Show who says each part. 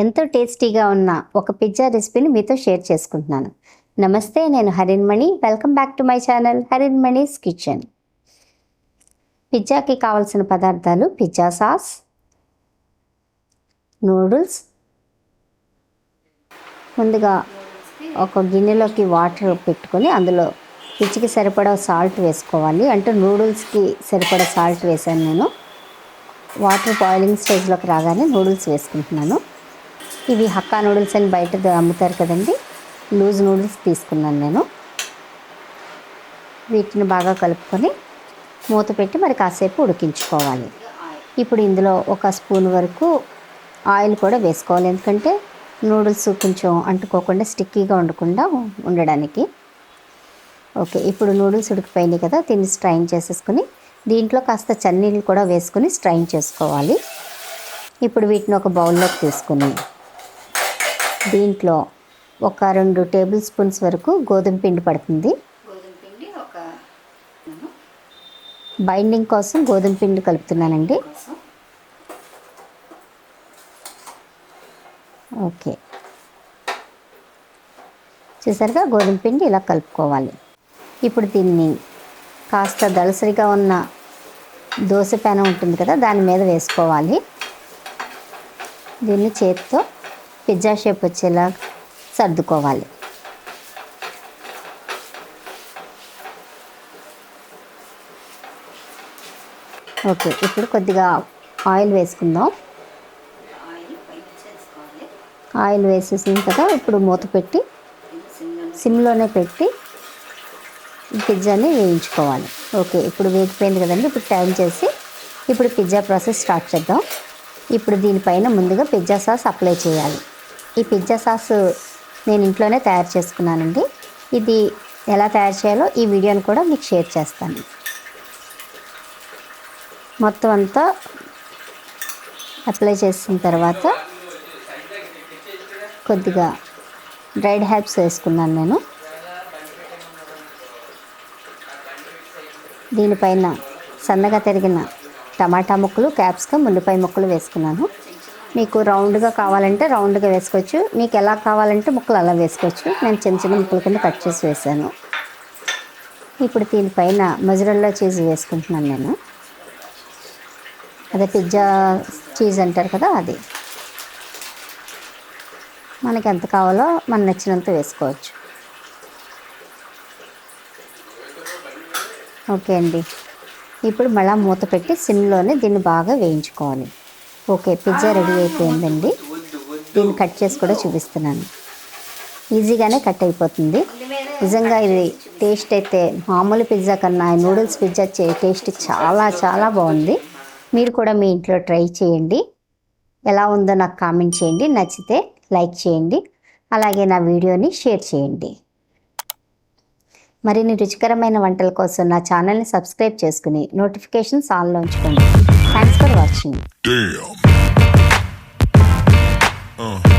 Speaker 1: ఎంతో టేస్టీగా ఉన్న ఒక పిజ్జా రెసిపీని మీతో షేర్ చేసుకుంటున్నాను. నమస్తే నేను Harinmani welcome back to my channel Harinmani's kitchen. పిజ్జాకి కావాల్సిన పదార్థాలు పిజ్జా సాస్ నూడిల్స్ ముందుగా ఒక గిన్నెలోకి వాటర్ పెట్టుకొని అందులో రుచికి సరిపడా సాల్ట్ వేసుకోవాలి. అంటే నూడిల్స్కి సరిపడా సాల్ట్ వేసాను నేను. వాటర్ బాయిలింగ్ స్టేజ్లోకి రాగానే నూడిల్స్ వేసుకుంటున్నాను. ఇవి హక్కా నూడిల్స్ అని బయట అమ్ముతారు కదండి. లూజ్ నూడిల్స్ తీసుకున్నాను నేను. వీటిని బాగా కలుపుకొని మూత పెట్టి మరి కాసేపు ఉడికించుకోవాలి. ఇప్పుడు ఇందులో ఒక స్పూన్ వరకు ఆయిల్ కూడా వేసుకోవాలి. ఎందుకంటే నూడిల్స్ కొంచెం అంటుకోకుండా స్టిక్కీగా ఉండకుండా ఉండడానికి. ఓకే ఇప్పుడు నూడిల్స్ ఉడికిపోయినాయి కదా దీన్ని స్ట్రైన్ చేసేసుకుని దీంట్లో కాస్త చన్నీళ్ళు కూడా వేసుకొని స్ట్రైన్ చేసుకోవాలి. ఇప్పుడు వీటిని ఒక బౌల్లోకి తీసుకుని దీంట్లో ఒక రెండు టేబుల్ స్పూన్స్ వరకు గోధుమ పిండి పడుతుంది.
Speaker 2: గోధుమ పిండి ఒక
Speaker 1: బైండింగ్ కోసం గోధుమ పిండి కలుపుతున్నానండి. ఓకే. చూసారుగా గోధుమ పిండి ఇలా కలుపుకోవాలి. ఇప్పుడు దీన్ని కాస్త దలసరిగా ఉన్న దోశ పెనం ఉంటుంది కదా దాని మీద వేసుకోవాలి. దీన్ని చేతితో పిజ్జా షేప్ వచ్చేలా సర్దుకోవాలి. ఓకే ఇప్పుడు కొద్దిగా ఆయిల్ వేసుకుందాం.
Speaker 2: ఆయిల్
Speaker 1: వేసేసిన కదా ఇప్పుడు మూత పెట్టి సిమ్లోనే పెట్టి పిజ్జాని వేయించుకోవాలి. ఓకే ఇప్పుడు వేగిపోయింది కదండి ఇప్పుడు టైం చేసి ఇప్పుడు పిజ్జా ప్రాసెస్ స్టార్ట్ చేద్దాం. ఇప్పుడు దీనిపైన ముందుగా పిజ్జా సాస్ అప్లై చేయాలి. ఈ పిజ్జా సాస్ నేను ఇంట్లోనే తయారు చేసుకున్నానండి. ఇది ఎలా తయారు చేయాలో ఈ వీడియోని కూడా మీకు షేర్ చేస్తాను. మొత్తం అంతా అప్లై చేసిన తర్వాత కొద్దిగా డ్రైడ్ హ్యాబ్స్ వేసుకున్నాను నేను. దీనిపైన సన్నగా తరిగిన టమాటా ముక్కలు క్యాప్సికమ్ ఉల్లిపాయ ముక్కలు వేసుకున్నాను. మీకు రౌండ్గా కావాలంటే రౌండ్గా వేసుకోవచ్చు. మీకు ఎలా కావాలంటే ముక్కలు అలా వేసుకోవచ్చు. నేను చిన్న చిన్న ముక్కల కింద కట్ చేసి వేసాను. ఇప్పుడు దీనిపైన మజరల్లా చీజ్ వేసుకుంటున్నాను నేను. అదే పిజ్జా చీజ్ అంటారు కదా అది. మనకి ఎంత కావాలో మన నచ్చినంత వేసుకోవచ్చు. ఓకే అండి. ఇప్పుడు మళ్ళీ మూత పెట్టి సిమ్లోనే దీన్ని బాగా వేయించుకోవాలి. ఓకే పిజ్జా రెడీ అయిపోయిందండి. దీన్ని కట్ చేసి కూడా చూపిస్తున్నాను. ఈజీగానే కట్ అయిపోతుంది. నిజంగా ఇది టేస్ట్ అయితే మామూలు పిజ్జా కన్నా నూడిల్స్ పిజ్జా చే టేస్ట్ చాలా చాలా బాగుంది. మీరు కూడా మీ ఇంట్లో ట్రై చేయండి. ఎలా ఉందో నాకు కామెంట్ చేయండి. నచ్చితే లైక్ చేయండి. అలాగే నా వీడియోని షేర్ చేయండి. మరిన్ని రుచికరమైన వంటల కోసం నా ఛానల్ని సబ్స్క్రైబ్ చేసుకుని నోటిఫికేషన్స్ ఆన్లో ఉంచుకోండి. Thanks for watching
Speaker 3: Damn. Uh.